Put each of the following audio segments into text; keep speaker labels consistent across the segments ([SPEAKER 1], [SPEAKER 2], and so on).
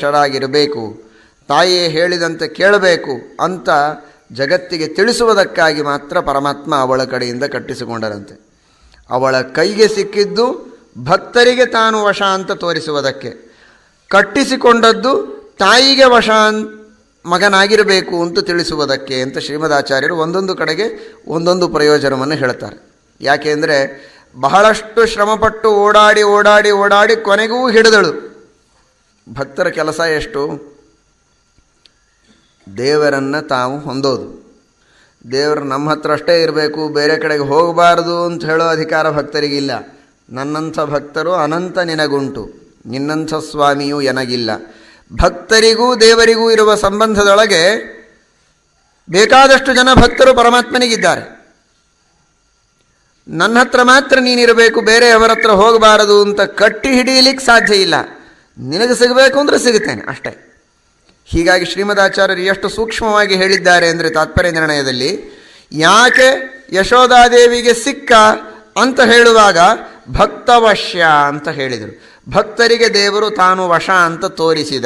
[SPEAKER 1] ಶರಾಗಿರಬೇಕು ತಾಯಿಯೇ ಹೇಳಿದಂತೆ ಕೇಳಬೇಕು ಅಂತ ಜಗತ್ತಿಗೆ ತಿಳಿಸುವುದಕ್ಕಾಗಿ ಮಾತ್ರ ಪರಮಾತ್ಮ ಅವಳ ಕಡೆಯಿಂದ ಕಟ್ಟಿಸಿಕೊಂಡರಂತೆ. ಅವಳ ಕೈಗೆ ಸಿಕ್ಕಿದ್ದು ಭಕ್ತರಿಗೆ ತಾನು ವಶ ಅಂತ ತೋರಿಸುವುದಕ್ಕೆ. ಕಟ್ಟಿಸಿಕೊಂಡದ್ದು ತಾಯಿಗೆ ವಶ ಮಗನಾಗಿರಬೇಕು ಅಂತ ತಿಳಿಸುವುದಕ್ಕೆ ಅಂತ ಶ್ರೀಮದಾಚಾರ್ಯರು ಒಂದೊಂದು ಕಡೆಗೆ ಒಂದೊಂದು ಪ್ರಯೋಜನವನ್ನು ಹೇಳ್ತಾರೆ. ಯಾಕೆಂದರೆ ಬಹಳಷ್ಟು ಶ್ರಮಪಟ್ಟು ಓಡಾಡಿ ಓಡಾಡಿ ಓಡಾಡಿ ಕೊನೆಗೂ ಹಿಡಿದಳು. ಭಕ್ತರ ಕೆಲಸ ಎಷ್ಟು? ದೇವರನ್ನು ತಾವು ಹೊಂದೋದು. ದೇವರು ನಮ್ಮ ಹತ್ರ ಅಷ್ಟೇ ಇರಬೇಕು, ಬೇರೆ ಕಡೆಗೆ ಹೋಗಬಾರ್ದು ಅಂತ ಹೇಳೋ ಅಧಿಕಾರ ಭಕ್ತರಿಗಿಲ್ಲ. ನನ್ನಂಥ ಭಕ್ತರು ಅನಂತ ನಿನಗುಂಟು, ನಿನ್ನಂಥ ಸ್ವಾಮಿಯೂ ಎನಗಿಲ್ಲ. ಭಕ್ತರಿಗೂ ದೇವರಿಗೂ ಇರುವ ಸಂಬಂಧದೊಳಗೆ ಬೇಕಾದಷ್ಟು ಜನ ಭಕ್ತರು ಪರಮಾತ್ಮನಿಗಿದ್ದಾರೆ. ನನ್ನ ಹತ್ರ ಮಾತ್ರ ನೀನಿರಬೇಕು ಬೇರೆಯವರ ಹತ್ರ ಹೋಗಬಾರದು ಅಂತ ಕಟ್ಟಿ ಹಿಡಿಯಲಿಕ್ಕೆ ಸಾಧ್ಯ ಇಲ್ಲ. ನಿನಗೆ ಸಿಗಬೇಕು ಅಂದರೆ ಸಿಗುತ್ತೇನೆ, ಅಷ್ಟೇ. ಹೀಗಾಗಿ ಶ್ರೀಮದಾಚಾರ್ಯರು ಎಷ್ಟು ಸೂಕ್ಷ್ಮವಾಗಿ ಹೇಳಿದ್ದಾರೆ ಅಂದರೆ ತಾತ್ಪರ್ಯ ನಿರ್ಣಯದಲ್ಲಿ, ಯಾಕೆ ಯಶೋಧಾದೇವಿಗೆ ಸಿಕ್ಕ ಅಂತ ಹೇಳುವಾಗ ಭಕ್ತವಶ್ಯ ಅಂತ ಹೇಳಿದರು. ಭಕ್ತರಿಗೆ ದೇವರು ತಾನು ವಶ ಅಂತ ತೋರಿಸಿದ.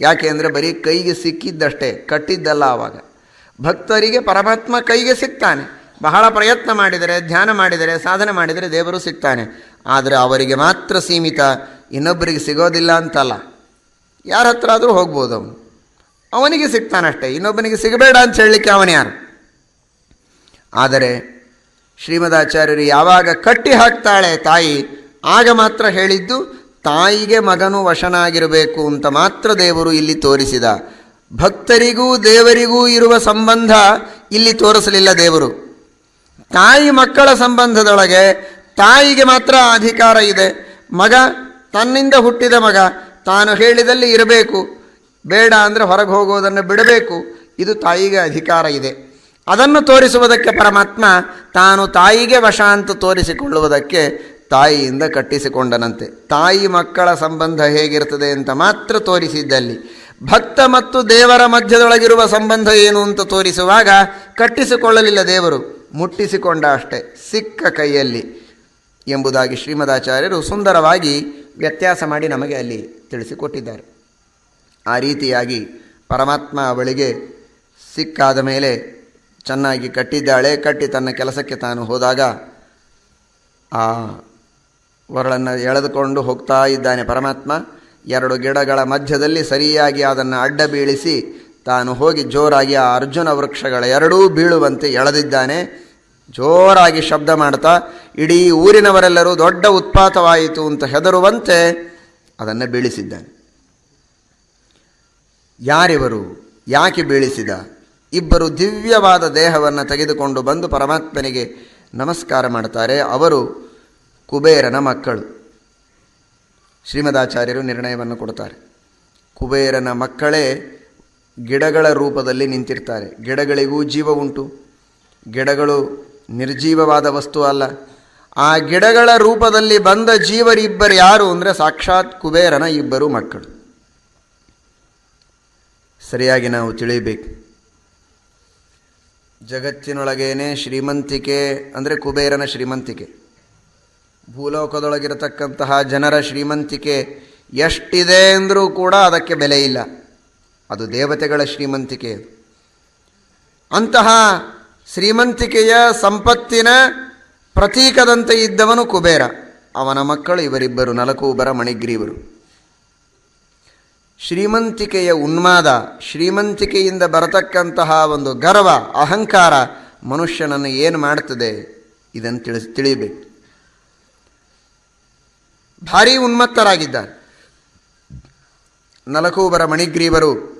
[SPEAKER 1] ಯಾಕೆ ಅಂದರೆ ಬರೀ ಕೈಗೆ ಸಿಕ್ಕಿದ್ದಷ್ಟೇ, ಕಟ್ಟಿದ್ದಲ್ಲ ಆವಾಗ ಭಕ್ತರಿಗೆ ಪರಮಾತ್ಮ ಕೈಗೆ ಸಿಗ್ತಾನೆ ಬಹಳ ಪ್ರಯತ್ನ ಮಾಡಿದರೆ, ಧ್ಯಾನ ಮಾಡಿದರೆ, ಸಾಧನೆ ಮಾಡಿದರೆ ದೇವರು ಸಿಗ್ತಾನೆ ಆದರೆ ಅವರಿಗೆ ಮಾತ್ರ ಸೀಮಿತ, ಇನ್ನೊಬ್ಬರಿಗೆ ಸಿಗೋದಿಲ್ಲ ಅಂತಲ್ಲ. ಯಾರ ಹತ್ರ ಆದರೂ ಹೋಗ್ಬೋದು ಅವನು. ಅವನಿಗೆ ಸಿಗ್ತಾನಷ್ಟೇ, ಇನ್ನೊಬ್ಬನಿಗೆ ಸಿಗಬೇಡ ಅಂತ ಹೇಳಲಿಕ್ಕೆ ಅವನ್ಯಾರು ಆದರೆ ಶ್ರೀಮದಾಚಾರ್ಯರು ಯಾವಾಗ ಕಟ್ಟಿ ಹಾಕ್ತಾಳೆ ತಾಯಿ, ಆಗ ಮಾತ್ರ ಹೇಳಿದ್ದು, ತಾಯಿಗೆ ಮಗನು ವಶನಾಗಿರಬೇಕು ಅಂತ ಮಾತ್ರ ದೇವರು ಇಲ್ಲಿ ತೋರಿಸಿದ. ಭಕ್ತರಿಗೂ ದೇವರಿಗೂ ಇರುವ ಸಂಬಂಧ ಇಲ್ಲಿ ತೋರಿಸಲಿಲ್ಲ ದೇವರು. ತಾಯಿ ಮಕ್ಕಳ ಸಂಬಂಧದೊಳಗೆ ತಾಯಿಗೆ ಮಾತ್ರ ಅಧಿಕಾರ ಇದೆ. ಮಗ ತನ್ನಿಂದ ಹುಟ್ಟಿದ ಮಗ ತಾನು ಹೇಳಿದಲ್ಲಿ ಇರಬೇಕು. ಬೇಡ ಅಂದರೆ ಹೊರಗೆ ಹೋಗೋದನ್ನು ಬಿಡಬೇಕು. ಇದು ತಾಯಿಗೆ ಅಧಿಕಾರ ಇದೆ. ಅದನ್ನು ತೋರಿಸುವುದಕ್ಕೆ ಪರಮಾತ್ಮ ತಾನು ತಾಯಿಗೆ ವಶ ಅಂತ ತೋರಿಸಿಕೊಳ್ಳುವುದಕ್ಕೆ ತಾಯಿಯಿಂದ ಕಟ್ಟಿಸಿಕೊಂಡನಂತೆ. ತಾಯಿ ಮಕ್ಕಳ ಸಂಬಂಧ ಹೇಗಿರ್ತದೆ ಅಂತ ಮಾತ್ರ ತೋರಿಸಿದ್ದಲ್ಲಿ. ಭಕ್ತ ಮತ್ತು ದೇವರ ಮಧ್ಯದೊಳಗಿರುವ ಸಂಬಂಧ ಏನು ಅಂತ ತೋರಿಸುವಾಗ ಕಟ್ಟಿಸಿಕೊಳ್ಳಲಿಲ್ಲ ದೇವರು. ಮುಟ್ಟಿಸಿಕೊಂಡ ಅಷ್ಟೇ, ಸಿಕ್ಕ ಕೈಯಲ್ಲಿ. ಎಂಬುದಾಗಿ ಶ್ರೀಮದಾಚಾರ್ಯರು ಸುಂದರವಾಗಿ ವ್ಯತ್ಯಾಸ ಮಾಡಿ ನಮಗೆ ಅಲ್ಲಿ ತಿಳಿಸಿಕೊಟ್ಟಿದ್ದಾರೆ. ಆ ರೀತಿಯಾಗಿ ಪರಮಾತ್ಮ ಅವಳಿಗೆ ಸಿಕ್ಕಾದ ಮೇಲೆ ಚೆನ್ನಾಗಿ ಕಟ್ಟಿದ್ದಾಳೆ. ಕಟ್ಟಿ ತನ್ನ ಕೆಲಸಕ್ಕೆ ತಾನು ಹೋದಾಗ ಆ ವರಳನ್ನು ಎಳೆದುಕೊಂಡು ಹೋಗ್ತಾ ಇದ್ದಾನೆ ಪರಮಾತ್ಮ. ಎರಡು ಗಿಡಗಳ ಮಧ್ಯದಲ್ಲಿ ಸರಿಯಾಗಿ ಅದನ್ನು ಅಡ್ಡ ಬೀಳಿಸಿ ತಾನು ಹೋಗಿ ಜೋರಾಗಿ ಆ ಅರ್ಜುನ ವೃಕ್ಷಗಳ ಎರಡೂ ಬೀಳುವಂತೆ ಎಳೆದಿದ್ದಾನೆ. ಜೋರಾಗಿ ಶಬ್ದ ಮಾಡ್ತಾ, ಇಡೀ ಊರಿನವರೆಲ್ಲರೂ ದೊಡ್ಡ ಉತ್ಪಾತವಾಯಿತು ಅಂತ ಹೆದರುವಂತೆ ಅದನ್ನು ಬೀಳಿಸಿದ್ದಾನೆ. ಯಾರಿವರು ಯಾಕೆ ಬೀಳಿಸಿದ? ಇಬ್ಬರು ದಿವ್ಯವಾದ ದೇಹವನ್ನು ತೆಗೆದುಕೊಂಡು ಬಂದು ಪರಮಾತ್ಮನಿಗೆ ನಮಸ್ಕಾರ ಮಾಡ್ತಾರೆ. ಅವರು ಕುಬೇರನ ಮಕ್ಕಳು. ಶ್ರೀಮದಾಚಾರ್ಯರು ನಿರ್ಣಯವನ್ನು ಕೊಡ್ತಾರೆ. ಕುಬೇರನ ಮಕ್ಕಳೇ ಗಿಡಗಳ ರೂಪದಲ್ಲಿ ನಿಂತಿರ್ತಾರೆ. ಗಿಡಗಳಿಗೂ ಜೀವ ಉಂಟು. ಗಿಡಗಳು ನಿರ್ಜೀವವಾದ ವಸ್ತು ಅಲ್ಲ. ಆ ಗಿಡಗಳ ರೂಪದಲ್ಲಿ ಬಂದ ಜೀವರಿಬ್ಬರು ಯಾರು ಅಂದರೆ ಸಾಕ್ಷಾತ್ ಕುಬೇರನ ಇಬ್ಬರು ಮಕ್ಕಳು. ಸರಿಯಾಗಿ ನಾವು ತಿಳಿಯಬೇಕು ಜಗತ್ತಿನೊಳಗೇನೆ ಶ್ರೀಮಂತಿಕೆ ಅಂದರೆ ಕುಬೇರನ ಶ್ರೀಮಂತಿಕೆ. ಭೂಲೋಕದೊಳಗಿರತಕ್ಕಂತಹ ಜನರ ಶ್ರೀಮಂತಿಕೆ ಎಷ್ಟಿದೆ ಅಂದರೂ ಕೂಡ ಅದಕ್ಕೆ ಬೆಲೆ ಇಲ್ಲ. ಅದು ದೇವತೆಗಳ ಶ್ರೀಮಂತಿಕೆ ಅಂತಹ ಶ್ರೀಮಂತಿಕೆಯ ಸಂಪತ್ತಿನ ಪ್ರತೀಕದಂತೆ ಇದ್ದವನು ಕುಬೇರ. ಅವನ ಮಕ್ಕಳು ಇವರಿಬ್ಬರು ನಲಕೂಬರ ಮಣಿಗ್ರೀವರು. ಶ್ರೀಮಂತಿಕೆಯ ಉನ್ಮಾದ, ಶ್ರೀಮಂತಿಕೆಯಿಂದ ಬರತಕ್ಕಂತಹ ಒಂದು ಗರ್ವ, ಅಹಂಕಾರ ಮನುಷ್ಯನನ್ನು ಏನು ಮಾಡ್ತದೆ ಇದನ್ನು ತಿಳಿಸ್, ತಿಳಿಯಬೇಕು. ಭಾರೀ ಉನ್ಮತ್ತರಾಗಿದ್ದಾರೆ. ನಲಕೂಬರ ಮಣಿಗ್ರೀವರು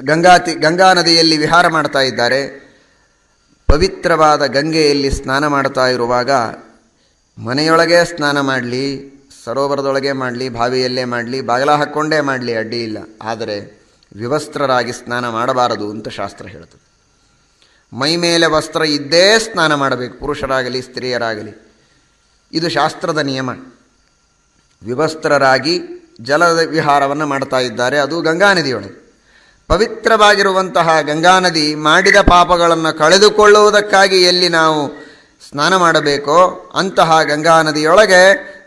[SPEAKER 1] ಗಂಗಾತಿ, ಗಂಗಾ ನದಿಯಲ್ಲಿ ವಿಹಾರ ಮಾಡ್ತಾ ಇದ್ದಾರೆ. ಪವಿತ್ರವಾದ ಗಂಗೆಯಲ್ಲಿ ಸ್ನಾನ ಮಾಡ್ತಾ ಇರುವಾಗ ಮನೆಯೊಳಗೆ ಸ್ನಾನ ಮಾಡಲಿ, ಸರೋವರದೊಳಗೆ ಮಾಡಲಿ, ಬಾವಿಯಲ್ಲೇ ಮಾಡಲಿ, ಬಾಗಲ ಹಾಕ್ಕೊಂಡೇ ಮಾಡಲಿ ಅಡ್ಡಿ ಇಲ್ಲ. ಆದರೆ ವಿವಸ್ತ್ರರಾಗಿ ಸ್ನಾನ ಮಾಡಬಾರದು ಅಂತ ಶಾಸ್ತ್ರ ಹೇಳ್ತದೆ. ಮೈ ಮೇಲೆ ವಸ್ತ್ರ ಇದ್ದೇ ಸ್ನಾನ ಮಾಡಬೇಕು, ಪುರುಷರಾಗಲಿ, ಸ್ತ್ರೀಯರಾಗಲಿ. ಇದು ಶಾಸ್ತ್ರದ ನಿಯಮ. ವಿವಸ್ತ್ರರಾಗಿ ಜಲದ ವಿಹಾರವನ್ನು ಮಾಡ್ತಾ ಇದ್ದಾರೆ. ಅದು ಗಂಗಾ ನದಿಯೊಳಗೆ. ಪವಿತ್ರವಾಗಿರುವಂತಹ ಗಂಗಾ ನದಿ ಮಾಡಿದ ಪಾಪಗಳನ್ನು ಕಳೆದುಕೊಳ್ಳುವುದಕ್ಕಾಗಿ ಎಲ್ಲಿ ನಾವು ಸ್ನಾನ ಮಾಡಬೇಕೋ ಅಂತಹ ಗಂಗಾ ನದಿಯೊಳಗೆ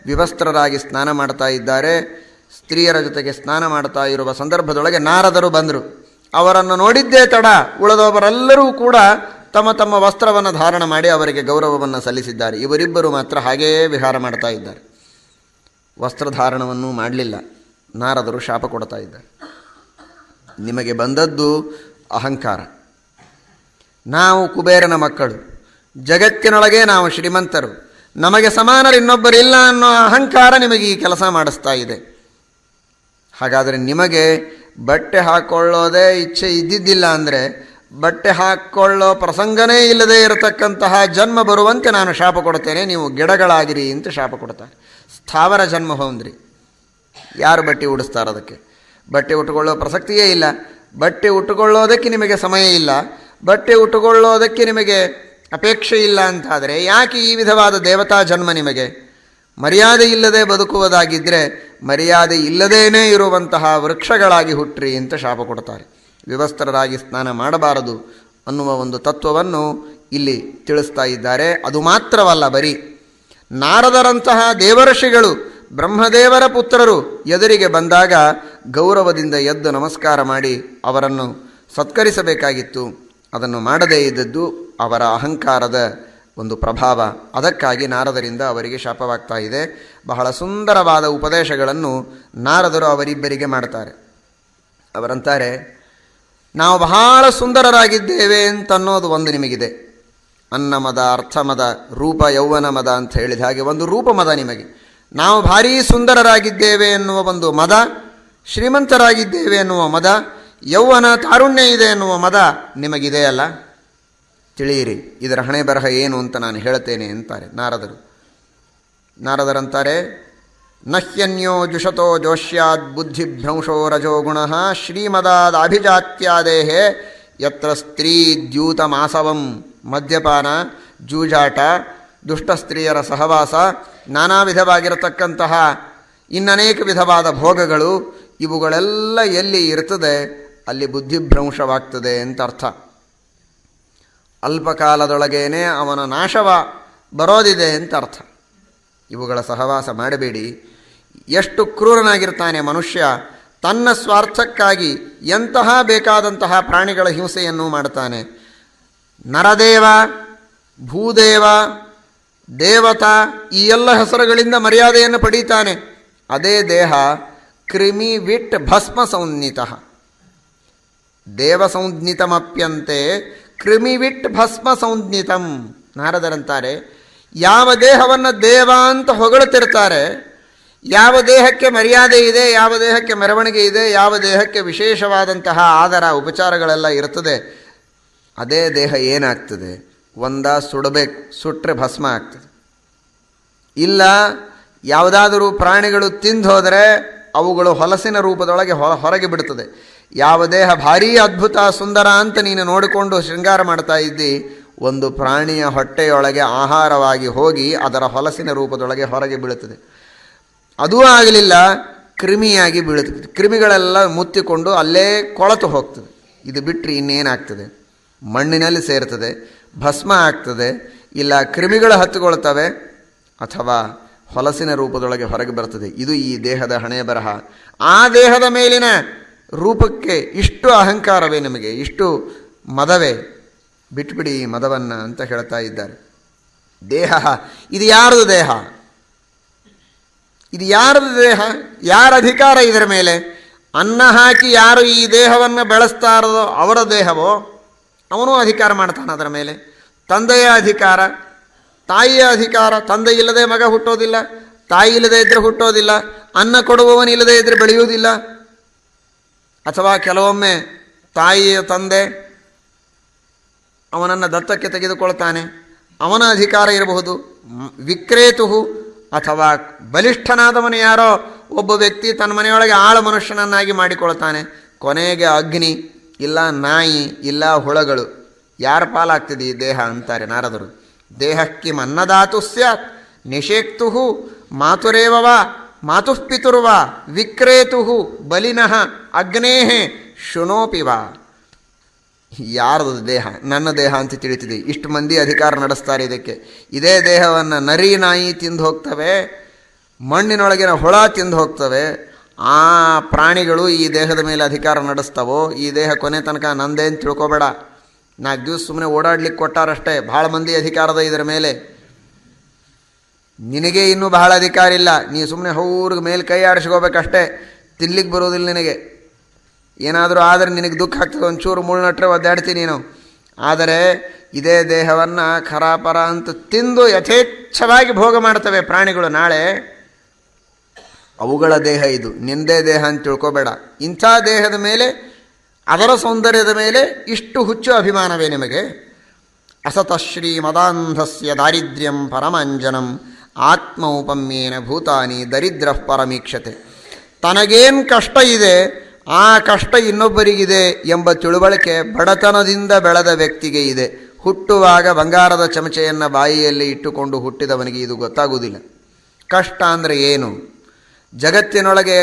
[SPEAKER 1] ವಿವಸ್ತ್ರರಾಗಿ ಸ್ನಾನ ಮಾಡ್ತಾ ಇದ್ದಾರೆ. ಸ್ತ್ರೀಯರ ಜೊತೆಗೆ ಸ್ನಾನ ಮಾಡ್ತಾ ಇರುವ ಸಂದರ್ಭದೊಳಗೆ ನಾರದರು ಬಂದರು. ಅವರನ್ನು ನೋಡಿದ್ದೇ ತಡ, ಉಳಿದವರೆಲ್ಲರೂ ಕೂಡ ತಮ್ಮ ತಮ್ಮ ವಸ್ತ್ರವನ್ನು ಧಾರಣ ಮಾಡಿ ಅವರಿಗೆ ಗೌರವವನ್ನು ಸಲ್ಲಿಸಿದ್ದಾರೆ. ಇವರಿಬ್ಬರು ಮಾತ್ರ ಹಾಗೆಯೇ ವಿಹಾರ ಮಾಡ್ತಾ ಇದ್ದಾರೆ. ವಸ್ತ್ರಧಾರಣವನ್ನು ಮಾಡಲಿಲ್ಲ. ನಾರದರು ಶಾಪ ಕೊಡ್ತಾ ಇದ್ದಾರೆ. ನಿಮಗೆ ಬಂದದ್ದು ಅಹಂಕಾರ. ನಾವು ಕುಬೇರನ ಮಕ್ಕಳು. ಜಗತ್ತಿನೊಳಗೆ ನಾವು ಶ್ರೀಮಂತರು. ನಮಗೆ ಸಮಾನರು ಇನ್ನೊಬ್ಬರಿಲ್ಲ ಅನ್ನೋ ಅಹಂಕಾರ ನಿಮಗೆ ಈ ಕೆಲಸ ಮಾಡಿಸ್ತಾ ಇದೆ. ಹಾಗಾದರೆ ನಿಮಗೆ ಬಟ್ಟೆ ಹಾಕ್ಕೊಳ್ಳೋದೇ ಇಚ್ಛೆ ಇದ್ದಿದ್ದಿಲ್ಲ ಅಂದರೆ ಬಟ್ಟೆ ಹಾಕ್ಕೊಳ್ಳೋ ಪ್ರಸಂಗನೇ ಇಲ್ಲದೆ ಇರತಕ್ಕಂತಹ ಜನ್ಮ ಬರುವಂತೆ ನಾನು ಶಾಪ ಕೊಡ್ತೇನೆ. ನೀವು ಗಿಡಗಳಾಗಿರಿ ಅಂತ ಶಾಪ ಕೊಡ್ತಾರೆ. ಸ್ಥಾವರ ಜನ್ಮ ಹೊಂದ್ರಿ. ಯಾರು ಬಟ್ಟೆ ಉಡಿಸ್ತಾರೆ ಅದಕ್ಕೆ? ಬಟ್ಟೆ ಉಟ್ಟುಕೊಳ್ಳೋ ಪ್ರಸಕ್ತಿಯೇ ಇಲ್ಲ. ಬಟ್ಟೆ ಉಟ್ಟುಕೊಳ್ಳೋದಕ್ಕೆ ನಿಮಗೆ ಸಮಯ ಇಲ್ಲ. ಬಟ್ಟೆ ಉಟ್ಟುಕೊಳ್ಳೋದಕ್ಕೆ ನಿಮಗೆ ಅಪೇಕ್ಷೆ ಇಲ್ಲ ಅಂತಾದರೆ ಯಾಕೆ ಈ ವಿಧವಾದ ದೇವತಾ ಜನ್ಮ ನಿಮಗೆ? ಮರ್ಯಾದೆ ಇಲ್ಲದೆ ಬದುಕುವುದಾಗಿದ್ದರೆ ಮರ್ಯಾದೆ ಇಲ್ಲದೇನೇ ಇರುವಂತಹ ವೃಕ್ಷಗಳಾಗಿ ಹುಟ್ಟ್ರಿ ಅಂತ ಶಾಪ ಕೊಡ್ತಾರೆ. ವಿವಸ್ತ್ರರಾಗಿ ಸ್ನಾನ ಮಾಡಬಾರದು ಅನ್ನುವ ಒಂದು ತತ್ವವನ್ನು ಇಲ್ಲಿ ತಿಳಿಸ್ತಾ ಇದ್ದಾರೆ. ಅದು ಮಾತ್ರವಲ್ಲ ಬರೀ ನಾರದರಂತಹ ದೇವರ್ಷಿಗಳು ಬ್ರಹ್ಮದೇವರ ಪುತ್ರರು ಎದುರಿಗೆ ಬಂದಾಗ ಗೌರವದಿಂದ ಎದ್ದು ನಮಸ್ಕಾರ ಮಾಡಿ ಅವರನ್ನು ಸತ್ಕರಿಸಬೇಕಾಗಿತ್ತು. ಅದನ್ನು ಮಾಡದೇ ಇದ್ದದ್ದು ಅವರ ಅಹಂಕಾರದ ಒಂದು ಪ್ರಭಾವ. ಅದಕ್ಕಾಗಿ ನಾರದರಿಂದ ಅವರಿಗೆ ಶಾಪವಾಗ್ತಾ ಇದೆ. ಬಹಳ ಸುಂದರವಾದ ಉಪದೇಶಗಳನ್ನು ನಾರದರು ಅವರಿಬ್ಬರಿಗೆ ಮಾಡ್ತಾರೆ. ಅವರಂತಾರೆ, ನಾವು ಬಹಳ ಸುಂದರರಾಗಿದ್ದೇವೆ ಅಂತ ಅನ್ನೋದು ಒಂದು ನಿಮಗಿದೆ. ಅನ್ನಮದ, ಅರ್ಥಮದ, ರೂಪ ಯೌವನ ಮದ ಅಂತ ಹೇಳಿದ ಹಾಗೆ ಒಂದು ರೂಪ ಮದ ನಿಮಗೆ. ನಾವು ಭಾರೀ ಸುಂದರರಾಗಿದ್ದೇವೆ ಎನ್ನುವ ಒಂದು ಮದ, ಶ್ರೀಮಂತರಾಗಿದ್ದೇವೆ ಎನ್ನುವ ಮದ, ಯೌವನ ತಾರುಣ್ಯ ಇದೆ ಎನ್ನುವ ಮದ ನಿಮಗಿದೆಯಲ್ಲ ತಿಳಿಯಿರಿ, ಇದರ ಹಣೆ ಬರಹ ಏನು ಅಂತ ನಾನು ಹೇಳ್ತೇನೆ ಅಂತಾರೆ ನಾರದರು. ನಾರದರಂತಾರೆ, ನಹ್ಯನ್ಯೋ ಜುಷತೋ ಜೋಷ್ಯಾದ್ ಬುದ್ಧಿಭ್ರಂಶೋ ರಜೋ ಗುಣ ಶ್ರೀಮದಾದ ಅಭಿಜಾತ್ಯಾದೇಹೇ ಯತ್ರ ಸ್ತ್ರೀ ದ್ಯೂತ ಮಾಸವಂ ಮದ್ಯಪಾನ ಜೂಜಾಟ ದುಷ್ಟ ಸ್ತ್ರೀಯರ ಸಹವಾಸ ನಾನಾ ವಿಧವಾಗಿರತಕ್ಕಂತಹ ಇನ್ನನೇಕ ವಿಧವಾದ ಭೋಗಗಳು ಇವುಗಳೆಲ್ಲ ಎಲ್ಲಿ ಇರ್ತದೆ ಅಲ್ಲಿ ಬುದ್ಧಿಭ್ರಂಶವಾಗ್ತದೆ ಅಂತ ಅರ್ಥ. ಅಲ್ಪಕಾಲದೊಳಗೇನೆ ಅವನ ನಾಶವ ಬರೋದಿದೆ ಅಂತ ಅರ್ಥ. ಇವುಗಳ ಸಹವಾಸ ಮಾಡಬೇಡಿ. ಎಷ್ಟು ಕ್ರೂರನಾಗಿರ್ತಾನೆ ಮನುಷ್ಯ, ತನ್ನ ಸ್ವಾರ್ಥಕ್ಕಾಗಿ ಎಂತಹ ಬೇಕಾದಂತಹ ಪ್ರಾಣಿಗಳ ಹಿಂಸೆಯನ್ನು ಮಾಡ್ತಾನೆ. ನರದೇವ, ಭೂದೇವ ದೇವತಾ ಈ ಎಲ್ಲ ಹೆಸರುಗಳಿಂದ ಮರ್ಯಾದೆಯನ್ನು ಪಡೀತಾನೆ. ಅದೇ ದೇಹ ಕ್ರಿಮಿ ವಿಟ್ ಭಸ್ಮ ಸಂಜ್ಞಿತ ದೇವ ಸಂಜ್ಞಿತಮಪ್ಯಂತೆ ಕ್ರಿಮಿವಿಟ್ ಭಸ್ಮ ಸಂಜ್ಞಿತಂ ನಾರದರಂತಾರೆ, ಯಾವ ದೇಹವನ್ನು ದೇವ ಅಂತ ಹೊಗಳುತ್ತಿರ್ತಾರೆ, ಯಾವ ದೇಹಕ್ಕೆ ಮರ್ಯಾದೆ ಇದೆ, ಯಾವ ದೇಹಕ್ಕೆ ಮೆರವಣಿಗೆ ಇದೆ, ಯಾವ ದೇಹಕ್ಕೆ ವಿಶೇಷವಾದಂತಹ ಆದರ ಉಪಚಾರಗಳೆಲ್ಲ ಇರ್ತದೆ ಅದೇ ದೇಹ ಏನಾಗ್ತದೆ? ಒಂದ ಸುಡಬೇಕು ಸುಟ್ಟರೆ ಭಸ್ಮ ಆಗ್ತದೆ. ಇಲ್ಲ, ಯಾವುದಾದರೂ ಪ್ರಾಣಿಗಳು ತಿಂದು ಹೋದರೆ ಅವುಗಳು ಹೊಲಸಿನ ರೂಪದೊಳಗೆ ಹೊ, ಹೊರಗೆ ಬಿಡುತ್ತದೆ ಯಾವ ದೇಹ ಭಾರೀ ಅದ್ಭುತ ಸುಂದರ ಅಂತ ನೀನು ನೋಡಿಕೊಂಡು ಶೃಂಗಾರ ಮಾಡ್ತಾ ಇದ್ದಿ, ಒಂದು ಪ್ರಾಣಿಯ ಹೊಟ್ಟೆಯೊಳಗೆ ಆಹಾರವಾಗಿ ಹೋಗಿ ಅದರ ಹೊಲಸಿನ ರೂಪದೊಳಗೆ ಹೊರಗೆ ಬೀಳುತ್ತದೆ. ಅದೂ ಆಗಲಿಲ್ಲ, ಕ್ರಿಮಿಯಾಗಿ ಬೀಳುತ್ತದೆ. ಕ್ರಿಮಿಗಳೆಲ್ಲ ಮುತ್ತಿಕೊಂಡು ಅಲ್ಲೇ ಕೊಳತು ಹೋಗ್ತದೆ. ಇದು ಬಿಟ್ಟರೆ ಇನ್ನೇನಾಗ್ತದೆ? ಮಣ್ಣಿನಲ್ಲಿ ಸೇರ್ತದೆ. ಭಸ್ಮ ಆಗ್ತದೆ, ಇಲ್ಲ ಕ್ರಿಮಿಗಳು ಹತ್ತುಕೊಳ್ತವೆ ಅಥವಾ ಹೊಲಸಿನ ರೂಪದೊಳಗೆ ಹೊರಗೆ ಬರ್ತದೆ. ಇದು ಈ ದೇಹದ ಹಣೆಯ ಬರಹ. ಆ ದೇಹದ ಮೇಲಿನ ರೂಪಕ್ಕೆ ಇಷ್ಟು ಅಹಂಕಾರವೇ ನಿಮಗೆ, ಇಷ್ಟು ಮದವೇ, ಬಿಟ್ಬಿಡಿ ಈ ಮದವನ್ನು ಅಂತ ಹೇಳ್ತಾ ಇದ್ದಾರೆ. ದೇಹ, ಇದು ಯಾರದು ದೇಹ? ಇದು ಯಾರದು ದೇಹ? ಯಾರ ಅಧಿಕಾರ ಇದರ ಮೇಲೆ? ಅನ್ನ ಹಾಕಿ ಯಾರು ಈ ದೇಹವನ್ನು ಬೆಳೆಸ್ತಾರೋ ಅವರ ದೇಹವೋ? ಅವನು ಅಧಿಕಾರ ಮಾಡ್ತಾನೆ ಅದರ ಮೇಲೆ. ತಂದೆಯ ಅಧಿಕಾರ, ತಾಯಿಯ ಅಧಿಕಾರ, ತಂದೆ ಇಲ್ಲದೆ ಮಗ ಹುಟ್ಟೋದಿಲ್ಲ, ತಾಯಿ ಇಲ್ಲದೆ ಇದ್ದರೆ ಹುಟ್ಟೋದಿಲ್ಲ, ಅನ್ನ ಕೊಡುವವನು ಇಲ್ಲದೆ ಇದ್ದರೆ ಬೆಳೆಯುವುದಿಲ್ಲ. ಅಥವಾ ಕೆಲವೊಮ್ಮೆ ತಾಯಿಯ ತಂದೆ ಅವನನ್ನು ದತ್ತಕ್ಕೆ ತೆಗೆದುಕೊಳ್ತಾನೆ, ಅವನ ಅಧಿಕಾರ ಇರಬಹುದು. ವಿಕ್ರೇತು ಅಥವಾ ಬಲಿಷ್ಠನಾದವನು ಯಾರೋ ಒಬ್ಬ ವ್ಯಕ್ತಿ ತನ್ನ ಮನೆಯೊಳಗೆ ಆಳ ಮನುಷ್ಯನನ್ನಾಗಿ ಮಾಡಿಕೊಳ್ತಾನೆ. ಕೊನೆಗೆ ಅಗ್ನಿ. ಇಲ್ಲ ನಾಯಿ, ಇಲ್ಲ ಹುಳಗಳು. ಯಾರ ಪಾಲಾಗ್ತದೆ ಈ ದೇಹ ಅಂತಾರೆ ನಾರದರು. ದೇಹಕ್ಕೆ ಅನ್ನದಾತು ಸ್ಯಾತ್ ನಿಷೇಕ್ತು ಮಾತುರೇವವ, ಮಾತುಃಪಿತುರ್ವ ವಿಕ್ರೇತು ಬಲಿನಃ, ಅಗ್ನೇಹ ಶುನೋಪಿ ವಾ ಯಾರದು ದೇಹ? ನನ್ನ ದೇಹ ಅಂತ ತಿಳಿತಿದೆ. ಇಷ್ಟು ಮಂದಿ ಅಧಿಕಾರ ನಡೆಸ್ತಾರೆ ಇದಕ್ಕೆ. ಇದೇ ದೇಹವನ್ನು ನರಿ ನಾಯಿ ತಿಂದು ಹೋಗ್ತವೆ, ಮಣ್ಣಿನೊಳಗಿನ ಹುಳ ತಿಂದು ಹೋಗ್ತವೆ ಆ ಪ್ರಾಣಿಗಳು ಈ ದೇಹದ ಮೇಲೆ ಅಧಿಕಾರ ನಡೆಸ್ತಾವೋ, ಈ ದೇಹ ಕೊನೆ ತನಕ ನಂದೇ ಅಂತ ತಿಳ್ಕೊಬೇಡ. ನಾಲ್ಕು ದಿವಸ ಸುಮ್ಮನೆ ಓಡಾಡ್ಲಿಕ್ಕೆ ಕೊಟ್ಟಾರಷ್ಟೇ, ಭಾಳ ಮಂದಿ ಅಧಿಕಾರದ ಇದರ ಮೇಲೆ. ನಿನಗೆ ಇನ್ನೂ ಬಹಳ ಅಧಿಕಾರ ಇಲ್ಲ, ನೀ ಸುಮ್ಮನೆ ಹೌರ್ಗೆ ಮೇಲೆ ಕೈ ಆಡಿಸ್ಕೋಬೇಕಷ್ಟೇ, ತಿನ್ಲಿಕ್ಕೆ ಬರೋದಿಲ್ಲ ನಿನಗೆ. ಏನಾದರೂ ಆದರೆ ನಿನಗೆ ದುಃಖ ಆಗ್ತದೆ, ಒಂಚೂರು ಮುಳ್ಳುನಟ್ರೆ ಒದ್ದಾಡ್ತೀನಿ ನೀನು. ಆದರೆ ಇದೇ ದೇಹವನ್ನು ಖರಾಪರ ಅಂತ ತಿಂದು ಯಥೇಚ್ಛವಾಗಿ ಭೋಗ ಮಾಡ್ತವೆ ಪ್ರಾಣಿಗಳು. ನಾಳೆ ಅವುಗಳ ದೇಹ ಇದು. ನಿಂದೇ ದೇಹ ಅಂತ ತಿಳ್ಕೊಬೇಡ. ಇಂಥ ದೇಹದ ಮೇಲೆ, ಅದರ ಸೌಂದರ್ಯದ ಮೇಲೆ ಇಷ್ಟು ಹುಚ್ಚು ಅಭಿಮಾನವೇ ನಿಮಗೆ? ಅಸತಶ್ರೀ ಮದಾಂಧಸ್ಯ ದಾರಿದ್ರ್ಯಂ ಪರಮಾಂಜನಂ ಆತ್ಮೌಪಮ್ಯೇನ ಭೂತಾನಿ ದರಿದ್ರ ಪರಮೀಕ್ಷತೆ. ತನಗೇನು ಕಷ್ಟ ಇದೆ, ಆ ಕಷ್ಟ ಇನ್ನೊಬ್ಬರಿಗಿದೆ ಎಂಬ ತಿಳುವಳಿಕೆ ಬಡತನದಿಂದ ಬೆಳೆದ ವ್ಯಕ್ತಿಗೆ ಇದೆ. ಹುಟ್ಟುವಾಗ ಬಂಗಾರದ ಚಮಚೆಯನ್ನು ಬಾಯಿಯಲ್ಲಿ ಇಟ್ಟುಕೊಂಡು ಹುಟ್ಟಿದವನಿಗೆ ಇದು ಗೊತ್ತಾಗುವುದಿಲ್ಲ. ಕಷ್ಟ ಅಂದರೆ ಏನು? ಜಗತ್ತಿನೊಳಗೆ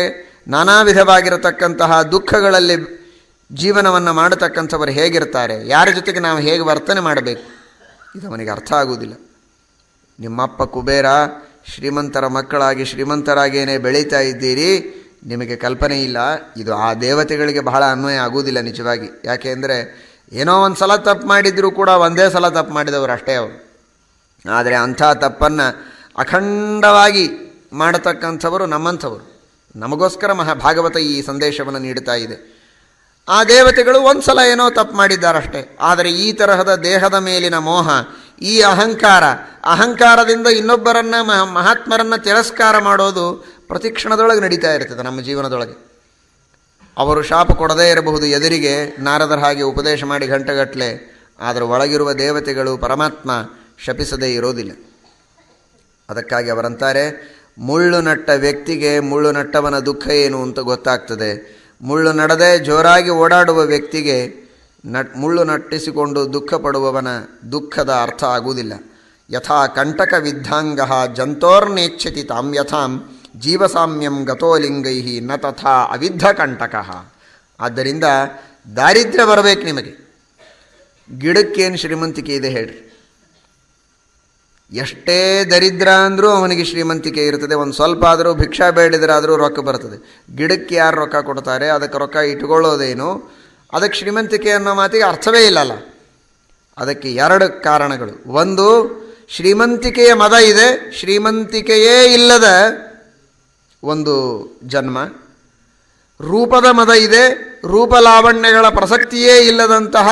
[SPEAKER 1] ನಾನಾ ವಿಧವಾಗಿರತಕ್ಕಂತಹ ದುಃಖಗಳಲ್ಲಿ ಜೀವನವನ್ನು ಮಾಡತಕ್ಕಂಥವರು ಹೇಗಿರ್ತಾರೆ? ಯಾರ ಜೊತೆಗೆ ನಾವು ಹೇಗೆ ವರ್ತನೆ ಮಾಡಬೇಕು? ಇದು ಅವನಿಗೆ ಅರ್ಥ ಆಗುವುದಿಲ್ಲ. ನಿಮ್ಮಪ್ಪ ಕುಬೇರ, ಶ್ರೀಮಂತರ ಮಕ್ಕಳಾಗಿ ಶ್ರೀಮಂತರಾಗೇನೇ ಬೆಳೀತಾ ಇದ್ದೀರಿ. ನಿಮಗೆ ಕಲ್ಪನೆ ಇಲ್ಲ. ಇದು ಆ ದೇವತೆಗಳಿಗೆ ಬಹಳ ಅನ್ವಯ ಆಗುವುದಿಲ್ಲ ನಿಜವಾಗಿ. ಯಾಕೆ ಅಂದರೆ, ಏನೋ ಒಂದು ಸಲ ತಪ್ಪು ಮಾಡಿದರೂ ಕೂಡ ಒಂದೇ ಸಲ ತಪ್ಪು ಮಾಡಿದವರು ಅಷ್ಟೇ ಅವರು. ಆದರೆ ಅಂಥ ತಪ್ಪನ್ನು ಅಖಂಡವಾಗಿ ಮಾಡತಕ್ಕಂಥವರು ನಮ್ಮಂಥವರು. ನಮಗೋಸ್ಕರ ಮಹಾ ಭಾಗವತ ಈ ಸಂದೇಶವನ್ನು ನೀಡ್ತಾ ಇದೆ. ಆ ದೇವತೆಗಳು ಒಂದು ಸಲ ಏನೋ ತಪ್ಪು ಮಾಡಿದ್ದಾರಷ್ಟೇ. ಆದರೆ ಈ ತರಹದ ದೇಹದ ಮೇಲಿನ ಮೋಹ, ಈ ಅಹಂಕಾರ, ಅಹಂಕಾರದಿಂದ ಇನ್ನೊಬ್ಬರನ್ನು ಮಹ ಮಹಾತ್ಮರನ್ನು ತಿರಸ್ಕಾರ ಮಾಡೋದು ಪ್ರತಿ ಕ್ಷಣದೊಳಗೆ ನಡೀತಾ ಇರ್ತದೆ ನಮ್ಮ ಜೀವನದೊಳಗೆ. ಅವರು ಶಾಪ ಕೊಡದೇ ಇರಬಹುದು ಎದುರಿಗೆ, ನಾರದರ ಹಾಗೆ ಉಪದೇಶ ಮಾಡಿ ಗಂಟೆಗಟ್ಟಲೆ ಆದರೆ ಒಳಗಿರುವ ದೇವತೆಗಳು ಪರಮಾತ್ಮ ಶಪಿಸದೇ ಇರೋದಿಲ್ಲ. ಅದಕ್ಕಾಗಿ ಅವರಂತಾರೆ ಮುಳ್ಳು ನಟ್ಟ ವ್ಯಕ್ತಿಗೆ ಮುಳ್ಳು ನಟ್ಟವನ ದುಃಖ ಏನು ಅಂತ ಗೊತ್ತಾಗ್ತದೆ. ಮುಳ್ಳು ನಡದೆ ಜೋರಾಗಿ ಓಡಾಡುವ ವ್ಯಕ್ತಿಗೆ ನಟ್, ಮುಳ್ಳು ನಟ್ಟಿಸಿಕೊಂಡು ದುಃಖ ಪಡುವವನ ದುಃಖದ ಅರ್ಥ ಆಗುವುದಿಲ್ಲ. ಯಥಾ ಕಂಟಕ ವಿದ್ಧಾಂಗ ಜಂತೋರ್ನೇಚ್ಛತಿ ತಾಂ ಯಥಾಂ ಜೀವಸಾಮ್ಯಂ ಗತೋಲಿಂಗೈ ನ ತಥಾ ಅವಿದ್ಧ ಕಂಟಕ. ಆದ್ದರಿಂದ ದಾರಿದ್ರ್ಯ ಬರಬೇಕು ನಿಮಗೆ. ಗಿಡಕ್ಕೇನು ಶ್ರೀಮಂತಿಕೆ ಇದೆ ಹೇಳ್ರಿ. ಎಷ್ಟೇ ದರಿದ್ರ ಅಂದರೂ ಅವನಿಗೆ ಶ್ರೀಮಂತಿಕೆ ಇರ್ತದೆ ಒಂದು ಸ್ವಲ್ಪ ಆದರೂ ಭಿಕ್ಷಾ ಬೇಡಿದ್ರಾದರೂ ರೊಕ್ಕ ಬರ್ತದೆ. ಗಿಡಕ್ಕೆ ಯಾರು ರೊಕ್ಕ ಕೊಡ್ತಾರೆ? ಅದಕ್ಕೆ ರೊಕ್ಕ ಇಟ್ಕೊಳ್ಳೋದೇನು? ಅದಕ್ಕೆ ಶ್ರೀಮಂತಿಕೆ ಅನ್ನೋ ಮಾತಿಗೆ ಅರ್ಥವೇ ಇಲ್ಲಲ್ಲ. ಅದಕ್ಕೆ ಎರಡು ಕಾರಣಗಳು. ಒಂದು, ಶ್ರೀಮಂತಿಕೆಯ ಮದ ಇದೆ, ಶ್ರೀಮಂತಿಕೆಯೇ ಇಲ್ಲದ ಒಂದು ಜನ್ಮ. ರೂಪದ ಮದ ಇದೆ ರೂಪಲಾವಣ್ಯಗಳ ಪ್ರಸಕ್ತಿಯೇ ಇಲ್ಲದಂತಹ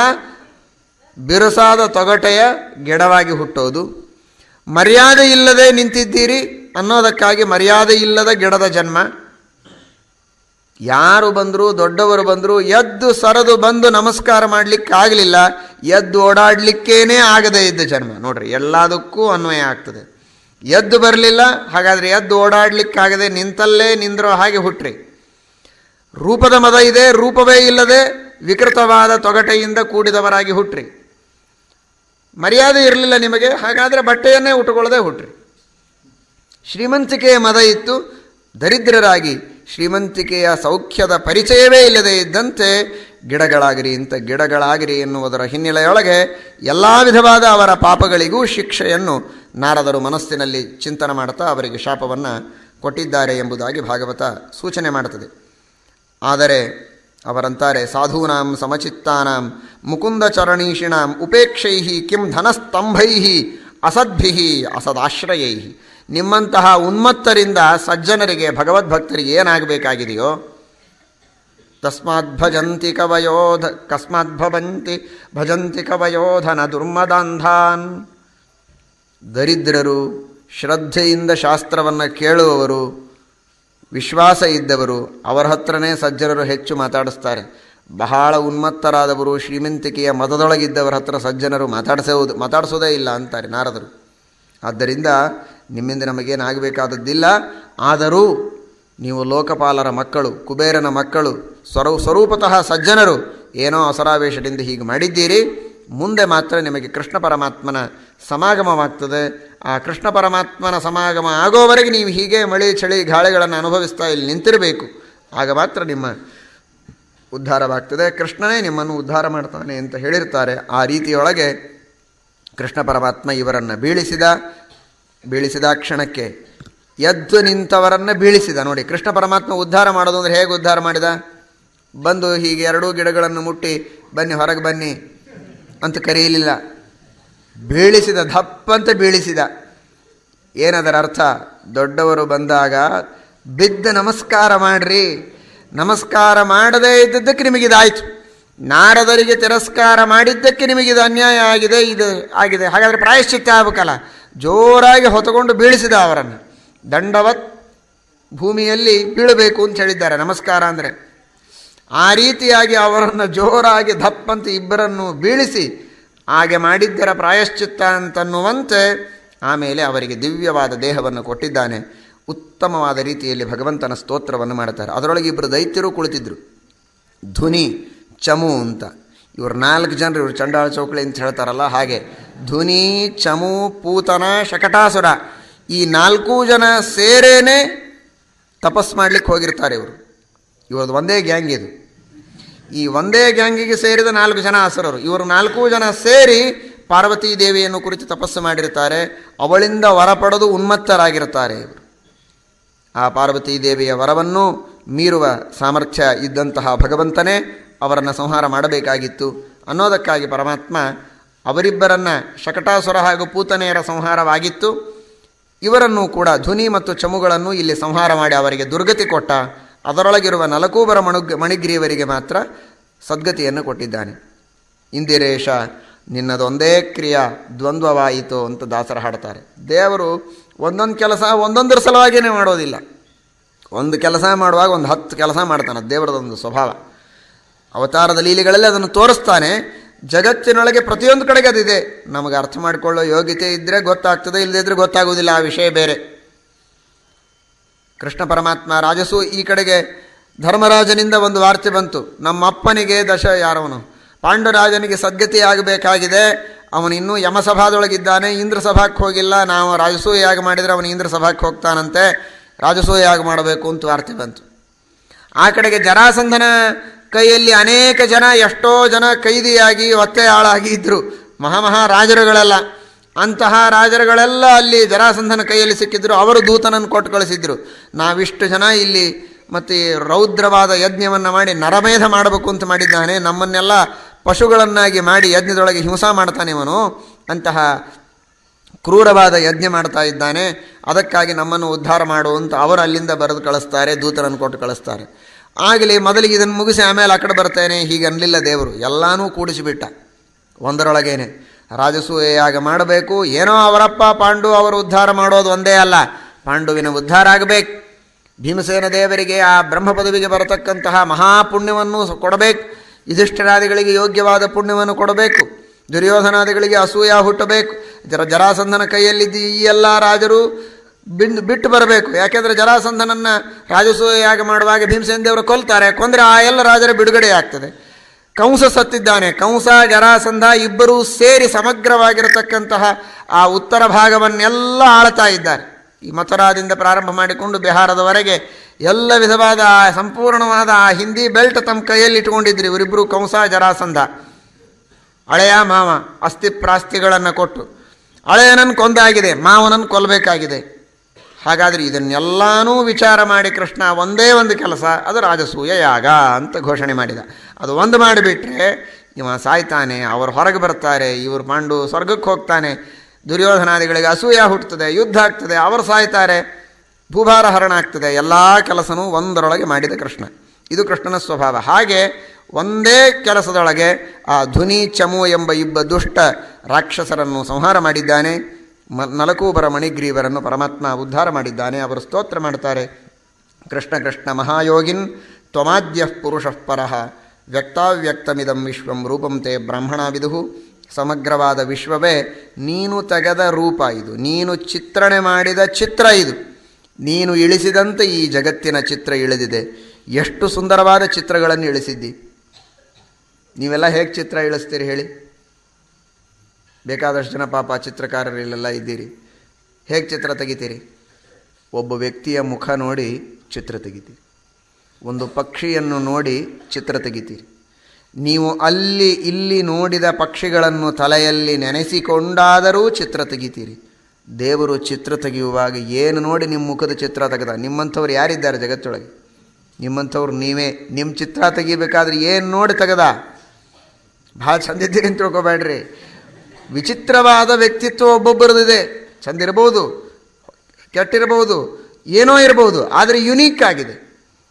[SPEAKER 1] ಬಿರುಸಾದ ತೊಗಟೆಯ ಗಿಡವಾಗಿ ಹುಟ್ಟೋದು. ಮರ್ಯಾದೆ ಇಲ್ಲದೆ ನಿಂತಿದ್ದೀರಿ ಅನ್ನೋದಕ್ಕಾಗಿ ಮರ್ಯಾದೆ ಇಲ್ಲದ ಗಿಡದ ಜನ್ಮ. ಯಾರು ಬಂದರೂ, ದೊಡ್ಡವರು ಬಂದರೂ, ಎದ್ದು ಸರದು ಬಂದು ನಮಸ್ಕಾರ ಮಾಡಲಿಕ್ಕಾಗಲಿಲ್ಲ ಎದ್ದು ಓಡಾಡಲಿಕ್ಕೇನೆ ಆಗದೇ ಇದ್ದ ಜನ್ಮ. ನೋಡ್ರಿ, ಎಲ್ಲದಕ್ಕೂ ಅನ್ವಯ ಆಗ್ತದೆ. ಎದ್ದು ಬರಲಿಲ್ಲ, ಹಾಗಾದರೆ ಎದ್ದು ಓಡಾಡಲಿಕ್ಕಾಗದೆ ನಿಂತಲ್ಲೇ ನಿಂದಿರೋ ಹಾಗೆ ಹುಟ್ರಿ. ರೂಪದ ಮದ ಇದೆ, ರೂಪವೇ ಇಲ್ಲದೆ ವಿಕೃತವಾದ ತೊಗಟೆಯಿಂದ ಕೂಡಿದವರಾಗಿ ಹುಟ್ರಿ. ಮರ್ಯಾದೆ ಇರಲಿಲ್ಲ ನಿಮಗೆ, ಹಾಗಾದರೆ ಬಟ್ಟೆಯನ್ನೇ ಉಟ್ಟುಕೊಳ್ಳದೆ ಹುಟ್ಟ್ರಿ ಶ್ರೀಮಂತಿಕೆಯ ಮದ ಇತ್ತು, ದರಿದ್ರರಾಗಿ ಶ್ರೀಮಂತಿಕೆಯ ಸೌಖ್ಯದ ಪರಿಚಯವೇ ಇಲ್ಲದೆ ಇದ್ದಂತೆ ಗಿಡಗಳಾಗಿರಿ, ಇಂಥ ಗಿಡಗಳಾಗಿರಿ ಎನ್ನುವುದರ ಹಿನ್ನೆಲೆಯೊಳಗೆ ಎಲ್ಲ ವಿಧವಾದ ಅವರ ಪಾಪಗಳಿಗೂ ಶಿಕ್ಷೆಯನ್ನು ನಾರದರು ಮನಸ್ಸಿನಲ್ಲಿ ಚಿಂತನೆ ಮಾಡ್ತಾ ಅವರಿಗೆ ಶಾಪವನ್ನು ಕೊಟ್ಟಿದ್ದಾರೆ ಎಂಬುದಾಗಿ ಭಾಗವತ ಸೂಚನೆ ಮಾಡುತ್ತದೆ. ಆದರೆ ಅವರಂತಾರೆ, ಸಾಧೂನಾಂ ಸಮಚಿತ್ತಾನಾಂ ಮುಕುಂದ ಚರಣೀಷಿಣಾಂ ಉಪೇಕ್ಷೈ ಕಿಂ ಧನಸ್ತಂಭೈ ಅಸದ್ಭಿ ಅಸದಾಶ್ರಯೈ ನಿಮ್ಮಂತಹ ಉನ್ಮತ್ತರಿಂದ ಸಜ್ಜನರಿಗೆ, ಭಗವದ್ಭಕ್ತರಿಗೆ ಏನಾಗಬೇಕಾಗಿದೆಯೋ? ತಸ್ಮಾತ್ ಭಜಂತಿ ಕವಯೋಧ, ಕಸ್ಮಾತ್ ಭವಂತಿ, ಭಜಂತಿ ಕವಯೋಧನ ದುರ್ಮದಾಂಧಾನ್. ದರಿದ್ರರು ಶ್ರದ್ಧೆಯಿಂದ ಶಾಸ್ತ್ರವನ್ನು ಕೇಳುವವರು ವಿಶ್ವಾಸ ಇದ್ದವರು ಅವರ ಹತ್ರನೇ ಸಜ್ಜನರು ಹೆಚ್ಚು ಮಾತಾಡಿಸ್ತಾರೆ. ಬಹಳ ಉನ್ಮತ್ತರಾದವರು ಶ್ರೀಮಂತಿಕೆಯ ಮತದೊಳಗಿದ್ದವರ ಹತ್ರ ಸಜ್ಜನರು ಮಾತಾಡಿಸೋದು ಮಾತಾಡಿಸೋದೇ ಇಲ್ಲ ಅಂತಾರೆ ನಾರದರು. ಆದ್ದರಿಂದ ನಿಮ್ಮಿಂದ ನಮಗೇನಾಗಬೇಕಾದದ್ದಿಲ್ಲ ಆದರೂ ನೀವು ಲೋಕಪಾಲರ ಮಕ್ಕಳು, ಕುಬೇರನ ಮಕ್ಕಳು, ಸ್ವರೂ ಸ್ವರೂಪತಃ ಸಜ್ಜನರು ಏನೋ ಅಸರಾವೇಶದಿಂದ ಹೀಗೆ ಮಾಡಿದ್ದೀರಿ. ಮುಂದೆ ಮಾತ್ರ ನಿಮಗೆ ಕೃಷ್ಣ ಪರಮಾತ್ಮನ ಸಮಾಗಮವಾಗ್ತದೆ. ಆ ಕೃಷ್ಣ ಪರಮಾತ್ಮನ ಸಮಾಗಮ ಆಗೋವರೆಗೆ ನೀವು ಹೀಗೆ ಮಳೆ, ಚಳಿ, ಗಾಳಿಗಳನ್ನು ಅನುಭವಿಸ್ತಾ ಇಲ್ಲಿ ನಿಂತಿರಬೇಕು. ಆಗ ಮಾತ್ರ ನಿಮ್ಮ ಉದ್ಧಾರವಾಗ್ತದೆ. ಕೃಷ್ಣನೇ ನಿಮ್ಮನ್ನು ಉದ್ಧಾರ ಮಾಡ್ತಾನೆ ಅಂತ ಹೇಳಿರ್ತಾರೆ. ಆ ರೀತಿಯೊಳಗೆ ಕೃಷ್ಣ ಪರಮಾತ್ಮ ಇವರನ್ನು ಬೀಳಿಸಿದ ಬೀಳಿಸಿದ ಕ್ಷಣಕ್ಕೆ ಎದ್ದು ನಿಂತವರನ್ನು ಬೀಳಿಸಿದ. ನೋಡಿ, ಕೃಷ್ಣ ಪರಮಾತ್ಮ ಉದ್ಧಾರ ಮಾಡೋದು ಅಂದರೆ ಹೇಗೆ ಉದ್ಧಾರ ಮಾಡಿದ? ಬಂದು ಹೀಗೆ ಎರಡೂ ಗಿಡಗಳನ್ನು ಮುಟ್ಟಿ, ಬನ್ನಿ ಹೊರಗೆ ಬನ್ನಿ ಅಂತ ಕರೆಯಲಿಲ್ಲ ಬೀಳಿಸಿದ, ದಪ್ಪಂತ ಬೀಳಿಸಿದ. ಏನದರ ಅರ್ಥ? ದೊಡ್ಡವರು ಬಂದಾಗ, ಬಿದ್ದ ನಮಸ್ಕಾರ ಮಾಡ್ರಿ. ನಮಸ್ಕಾರ ಮಾಡದೇ ಇದ್ದದ್ದಕ್ಕೆ ನಿಮಗಿದಾಯಿತು ನಾರದರಿಗೆ ತಿರಸ್ಕಾರ ಮಾಡಿದ್ದಕ್ಕೆ ನಿಮಗಿದು ಅನ್ಯಾಯ ಆಗಿದೆ, ಇದು ಆಗಿದೆ. ಹಾಗಾದರೆ ಪ್ರಾಯಶ್ಚಿತ್ತ ಆಗಬೇಕಲ್ಲ? ಜೋರಾಗಿ ಹೊತ್ತುಕೊಂಡು ಬೀಳಿಸಿದ ಅವರನ್ನು. ದಂಡವತ್ ಭೂಮಿಯಲ್ಲಿ ಬೀಳಬೇಕು ಅಂತ ಹೇಳಿದ್ದಾರೆ. ನಮಸ್ಕಾರ ಅಂದರೆ ಆ ರೀತಿಯಾಗಿ ಅವರನ್ನು ಜೋರಾಗಿ ದಪ್ಪಂತ ಇಬ್ಬರನ್ನು ಬೀಳಿಸಿ ಹಾಗೆ ಮಾಡಿದ್ದರ ಪ್ರಾಯಶ್ಚಿತ್ತ ಅಂತನ್ನುವಂತೆ ಆಮೇಲೆ ಅವರಿಗೆ ದಿವ್ಯವಾದ ದೇಹವನ್ನು ಕೊಟ್ಟಿದ್ದಾನೆ. ಉತ್ತಮವಾದ ರೀತಿಯಲ್ಲಿ ಭಗವಂತನ ಸ್ತೋತ್ರವನ್ನು ಮಾಡ್ತಾರೆ. ಅದರೊಳಗೆ ಇಬ್ಬರು ದೈತ್ಯರು ಕುಳಿತಿದ್ರು. ಧುನಿ, ಚಮು ಅಂತ. ಇವರು ನಾಲ್ಕು ಜನರು, ಇವರು ಚಂಡಾಳ ಚೌಕಳಿ ಅಂತ ಹೇಳ್ತಾರಲ್ಲ ಹಾಗೆ. ಧುನಿ, ಚಮು, ಪೂತನ, ಶಕಟಾಸುರ. ಈ ನಾಲ್ಕೂ ಜನ ಸೇರೇನೆ ತಪಸ್ ಮಾಡಲಿಕ್ಕೆ ಹೋಗಿರ್ತಾರೆ ಇವರು. ಇವ್ರದ್ದು ಒಂದೇ ಗ್ಯಾಂಗ್ ಇದು. ಈ ಒಂದೇ ಗ್ಯಾಂಗಿಗೆ ಸೇರಿದ ನಾಲ್ಕು ಜನ ಅಸುರರು. ಇವರು ನಾಲ್ಕು ಜನ ಸೇರಿ ಪಾರ್ವತೀ ದೇವಿಯನ್ನು ಕುರಿತು ತಪಸ್ಸು ಮಾಡಿರ್ತಾರೆ ಅವಳಿಂದ ವರ ಪಡೆದು ಉನ್ಮತ್ತರಾಗಿರ್ತಾರೆ ಇವರು. ಆ ಪಾರ್ವತೀ ದೇವಿಯ ವರವನ್ನು ಮೀರುವ ಸಾಮರ್ಥ್ಯ ಇದ್ದಂತಹ ಭಗವಂತನೇ ಅವರನ್ನು ಸಂಹಾರ ಮಾಡಬೇಕಾಗಿತ್ತು. ಅನ್ನೋದಕ್ಕಾಗಿ ಪರಮಾತ್ಮ ಅವರಿಬ್ಬರನ್ನು ಶಕಟಾಸುರ ಹಾಗೂ ಪೂತನೆಯರ ಸಂಹಾರವಾಗಿತ್ತು. ಇವರನ್ನು ಕೂಡ ಧ್ವನಿ ಮತ್ತು ಚಮುಗಳನ್ನು ಇಲ್ಲಿ ಸಂಹಾರ ಮಾಡಿ ಅವರಿಗೆ ದುರ್ಗತಿ ಕೊಟ್ಟ. ಅದರೊಳಗಿರುವ ನಲಕೂಬರ ಮಣುಗ್, ಮಣಿಗ್ರೀವರಿಗೆ ಮಾತ್ರ ಸದ್ಗತಿಯನ್ನು ಕೊಟ್ಟಿದ್ದಾನೆ. ಇಂದಿರೇಶ, ನಿನ್ನದೊಂದೇ ಕ್ರಿಯಾ ದ್ವಂದ್ವವಾಯಿತು ಅಂತ ದಾಸರ ಹಾಡ್ತಾರೆ. ದೇವರು ಒಂದೊಂದು ಕೆಲಸ ಒಂದೊಂದರ ಸಲುವಾಗಿಯೇ ಮಾಡೋದಿಲ್ಲ. ಒಂದು ಕೆಲಸ ಮಾಡುವಾಗ ಒಂದು ಹತ್ತು ಕೆಲಸ ಮಾಡ್ತಾನೆ, ದೇವರದೊಂದು ಸ್ವಭಾವ. ಅವತಾರದ ಲೀಲೆಗಳಲ್ಲಿ ಅದನ್ನು ತೋರಿಸ್ತಾನೆ. ಜಗತ್ತಿನೊಳಗೆ ಪ್ರತಿಯೊಂದು ಕಡೆಗೆ ಅದಿದೆ. ನಮಗೆ ಅರ್ಥ ಮಾಡಿಕೊಳ್ಳೋ ಯೋಗ್ಯತೆ ಇದ್ದರೆ ಗೊತ್ತಾಗ್ತದೆ ಇಲ್ಲದೇ ಇದ್ದರೆ ಗೊತ್ತಾಗೋದಿಲ್ಲ ಆ ವಿಷಯ ಬೇರೆ. ಕೃಷ್ಣ ಪರಮಾತ್ಮ ರಾಜಸು ಈ ಕಡೆಗೆ ಧರ್ಮರಾಜನಿಂದ ಒಂದು ವಾರ್ತೆ ಬಂತು. ನಮ್ಮಪ್ಪನಿಗೆ ದಶ ಯಾರವನು? ಪಾಂಡುರಾಜನಿಗೆ ಸದ್ಗತಿ ಆಗಬೇಕಾಗಿದೆ. ಅವನು ಇನ್ನೂ ಯಮಸಭಾದೊಳಗಿದ್ದಾನೆ. ಇಂದ್ರ ಸಭಾಕ್ಕೆ ಹೋಗಿಲ್ಲ. ನಾವು ರಾಜಸೂಯಾಗ ಮಾಡಿದರೆ ಅವನು ಇಂದ್ರ ಸಭಾಕ್ಕೆ ಹೋಗ್ತಾನಂತೆ ರಾಜಸೂಯಾಗ ಮಾಡಬೇಕು ಅಂತ ವಾರ್ತೆ ಬಂತು. ಆ ಕಡೆಗೆ ಜರಾಸಂಧನ ಕೈಯಲ್ಲಿ ಅನೇಕ ಜನ ಎಷ್ಟೋ ಜನ ಕೈದಿಯಾಗಿ ಒತ್ತೆಯಾಳಾಗಿ ಇದ್ದರು ಮಹಾಮಹಾ ರಾಜರುಗಳೆಲ್ಲ. ಅಂತಹ ರಾಜರುಗಳೆಲ್ಲ ಅಲ್ಲಿ ಜರಾಸಂಧನ ಕೈಯಲ್ಲಿ ಸಿಕ್ಕಿದ್ರು, ಅವರು ದೂತನನ್ನು ಕೊಟ್ಟು ಕಳಿಸಿದ್ರು. ನಾವಿಷ್ಟು ಜನ ಇಲ್ಲಿ ಮತ್ತು ರೌದ್ರವಾದ ಯಜ್ಞವನ್ನು ಮಾಡಿ ನರಮೇಧ ಮಾಡಬೇಕು ಅಂತ ಮಾಡಿದ್ದಾನೆ. ನಮ್ಮನ್ನೆಲ್ಲ ಪಶುಗಳನ್ನಾಗಿ ಮಾಡಿ ಯಜ್ಞದೊಳಗೆ ಹಿಂಸಾ ಮಾಡ್ತಾನೆ ಇವನು. ಅಂತಹ ಕ್ರೂರವಾದ ಯಜ್ಞ ಮಾಡ್ತಾ ಇದ್ದಾನೆ. ಅದಕ್ಕಾಗಿ ನಮ್ಮನ್ನು ಉದ್ಧಾರ ಮಾಡು ಅಂತ ಅವರು ಅಲ್ಲಿಂದ ಬರೆದು ಕಳಿಸ್ತಾರೆ ದೂತರನ್ನು ಕೊಟ್ಟು ಕಳಿಸ್ತಾರೆ. ಆಗಲಿ ಮೊದಲಿಗೆ ಇದನ್ನು ಮುಗಿಸಿ ಆಮೇಲೆ ಆ ಕಡೆ ಬರ್ತೇನೆ, ಹೀಗೆ ಅನ್ನಲಿಲ್ಲ ದೇವರು. ಎಲ್ಲನೂ ಕೂಡಿಸಿಬಿಟ್ಟ. ಒಂದರೊಳಗೇನೆ. ರಾಜಸೂಯಾಗ ಮಾಡಬೇಕು. ಏನೋ ಅವರಪ್ಪ ಪಾಂಡು ಅವರು ಉದ್ಧಾರ ಮಾಡೋದು ಒಂದೇ ಅಲ್ಲ. ಪಾಂಡುವಿನ ಉದ್ಧಾರ ಆಗಬೇಕು. ಭೀಮಸೇನ ದೇವರಿಗೆ ಆ ಬ್ರಹ್ಮ ಪದವಿಗೆ ಬರತಕ್ಕಂತಹ ಮಹಾಪುಣ್ಯವನ್ನು ಕೊಡಬೇಕು. ಯುಧಿಷ್ಠಿರಾದಿಗಳಿಗೆ ಯೋಗ್ಯವಾದ ಪುಣ್ಯವನ್ನು ಕೊಡಬೇಕು. ದುರ್ಯೋಧನಾದಿಗಳಿಗೆ ಅಸೂಯ ಹುಟ್ಟಬೇಕು. ಜರ ಜರಾಸಂಧನ ಕೈಯಲ್ಲಿದ್ದ ಈ ಎಲ್ಲ ರಾಜರು ಬಿಂದು ಬಿಟ್ಟು ಬರಬೇಕು. ಯಾಕೆಂದರೆ ಜರಾಸಂಧನನ್ನು ರಾಜಸೂಯಾಗ ಮಾಡುವಾಗ ಭೀಮಸೇನ ದೇವರು ಕೊಲ್ತಾರೆ. ಕೊಂದರೆ ಆ ಎಲ್ಲ ರಾಜರ ಬಿಡುಗಡೆ ಆಗ್ತದೆ. ಕಂಸ ಸತ್ತಿದ್ದಾನೆ. ಕಂಸ, ಜರಾಸಂಧ ಇಬ್ಬರೂ ಸೇರಿ ಸಮಗ್ರವಾಗಿರತಕ್ಕಂತಹ ಆ ಉತ್ತರ ಭಾಗವನ್ನೆಲ್ಲ ಆಳ್ತಾ ಇದ್ದಾರೆ. ಈ ಮಥುರಾದಿಂದ ಪ್ರಾರಂಭ ಮಾಡಿಕೊಂಡು ಬಿಹಾರದವರೆಗೆ ಎಲ್ಲ ವಿಧವಾದ ಸಂಪೂರ್ಣವಾದ ಆ ಹಿಂದಿ ಬೆಲ್ಟ್ ತಮ್ಮ ಕೈಯಲ್ಲಿ ಇಟ್ಕೊಂಡಿದ್ರು ಇವರಿಬ್ಬರು ಕಂಸ, ಜರಾಸಂಧ. ಹಳೆಯ ಮಾವ ಅಸ್ಥಿ ಪ್ರಾಸ್ತಿಗಳನ್ನು ಕೊಟ್ಟು, ಹಳೆಯನನ್ನು ಕೊಂದಾಗಿದೆ, ಮಾವನನ್ನು ಕೊಲ್ಲಬೇಕಾಗಿದೆ. ಹಾಗಾದರೆ ಇದನ್ನೆಲ್ಲನೂ ವಿಚಾರ ಮಾಡಿ ಕೃಷ್ಣ ಒಂದೇ ಒಂದು ಕೆಲಸ, ಅದು ರಾಜಸೂಯ ಯಾಗ ಅಂತ ಘೋಷಣೆ ಮಾಡಿದ. ಅದು ಒಂದು ಮಾಡಿಬಿಟ್ರೆ ಇವ ಸಾಯ್ತಾನೆ, ಅವರು ಹೊರಗೆ ಬರ್ತಾರೆ, ಇವರು ಪಾಂಡು ಸ್ವರ್ಗಕ್ಕೆ ಹೋಗ್ತಾನೆ, ದುರ್ಯೋಧನಾದಿಗಳಿಗೆ ಅಸೂಯ ಹುಟ್ಟುತ್ತದೆ, ಯುದ್ಧ ಆಗ್ತದೆ, ಅವರು ಸಾಯ್ತಾರೆ, ಭೂಭಾರ ಹರಣ ಆಗ್ತದೆ, ಎಲ್ಲ ಕೆಲಸನೂ ಒಂದರೊಳಗೆ ಮಾಡಿದ ಕೃಷ್ಣ. ಇದು ಕೃಷ್ಣನ ಸ್ವಭಾವ. ಹಾಗೆ ಒಂದೇ ಕೆಲಸದೊಳಗೆ ಆ ಧ್ವನಿ ಚಮು ಎಂಬ ಇಬ್ಬ ದುಷ್ಟ ರಾಕ್ಷಸರನ್ನು ಸಂಹಾರ ಮಾಡಿದ್ದಾನೆ. ಮ ನಲಕೂಬರ ಮಣಿಗ್ರೀವರನ್ನು ಪರಮಾತ್ಮ ಉದ್ಧಾರ ಮಾಡಿದ್ದಾನೆ, ಅವರು ಸ್ತೋತ್ರ ಮಾಡ್ತಾರೆ ಕೃಷ್ಣ ಕೃಷ್ಣ ಮಹಾಯೋಗಿನ್ ತ್ವಮಾದ್ಯ ಪುರುಷಃ ಪರಃ ವ್ಯಕ್ತಾವ್ಯಕ್ತಮಿದಂ ವಿಶ್ವಂ ರೂಪಂ ತೇ ಬ್ರಾಹ್ಮಣ ವಿದುಹು ಸಮಗ್ರವಾದ ವಿಶ್ವವೇ ನೀನು ತೆಗೆದ ರೂಪ ಇದು, ನೀನು ಚಿತ್ರಣೆ ಮಾಡಿದ ಚಿತ್ರ ಇದು. ನೀನು ಇಳಿಸಿದಂತೆ ಈ ಜಗತ್ತಿನ ಚಿತ್ರ ಇಳಿದಿದೆ. ಎಷ್ಟು ಸುಂದರವಾದ ಚಿತ್ರಗಳನ್ನು ಇಳಿಸಿದ್ದಿ. ನೀವೆಲ್ಲ ಹೇಗೆ ಚಿತ್ರ ಇಳಿಸ್ತೀರಿ ಹೇಳಿ. ಬೇಕಾದಷ್ಟು ಜನ ಪಾಪ ಚಿತ್ರಕಾರರು ಇಲ್ಲೆಲ್ಲ ಇದ್ದೀರಿ. ಹೇಗೆ ಚಿತ್ರ ತೆಗಿತೀರಿ? ಒಬ್ಬ ವ್ಯಕ್ತಿಯ ಮುಖ ನೋಡಿ ಚಿತ್ರ ತೆಗಿತೀರಿ. ಒಂದು ಪಕ್ಷಿಯನ್ನು ನೋಡಿ ಚಿತ್ರ ತೆಗಿತೀರಿ. ನೀವು ಅಲ್ಲಿ ಇಲ್ಲಿ ನೋಡಿದ ಪಕ್ಷಿಗಳನ್ನು ತಲೆಯಲ್ಲಿ ನೆನೆಸಿಕೊಂಡಾದರೂ ಚಿತ್ರ ತೆಗಿತೀರಿ. ದೇವರು ಚಿತ್ರ ತೆಗೆಯುವಾಗ ಏನು ನೋಡಿ ನಿಮ್ಮ ಮುಖದ ಚಿತ್ರ ತೆಗೆದ? ನಿಮ್ಮಂಥವ್ರು ಯಾರಿದ್ದಾರೆ ಜಗತ್ತೊಳಗೆ? ನಿಮ್ಮಂಥವ್ರು ನೀವೇ. ನಿಮ್ಮ ಚಿತ್ರ ತೆಗಿಬೇಕಾದ್ರೆ ಏನು ನೋಡಿ ತೆಗೆದ? ಭಾಳ ಚಂದಿದ್ದೀರಿ ಅಂತ ತಿಳ್ಕೊಬೇಡ್ರಿ. ವಿಚಿತ್ರವಾದ ವ್ಯಕ್ತಿತ್ವ ಒಬ್ಬೊಬ್ಬರದಿದೆ. ಚಂದಿರಬಹುದು ಕೆಟ್ಟಿರಬಹುದು ಏನೋ ಇರಬಹುದು, ಆದರೆ ಯುನೀಕ್ ಆಗಿದೆ.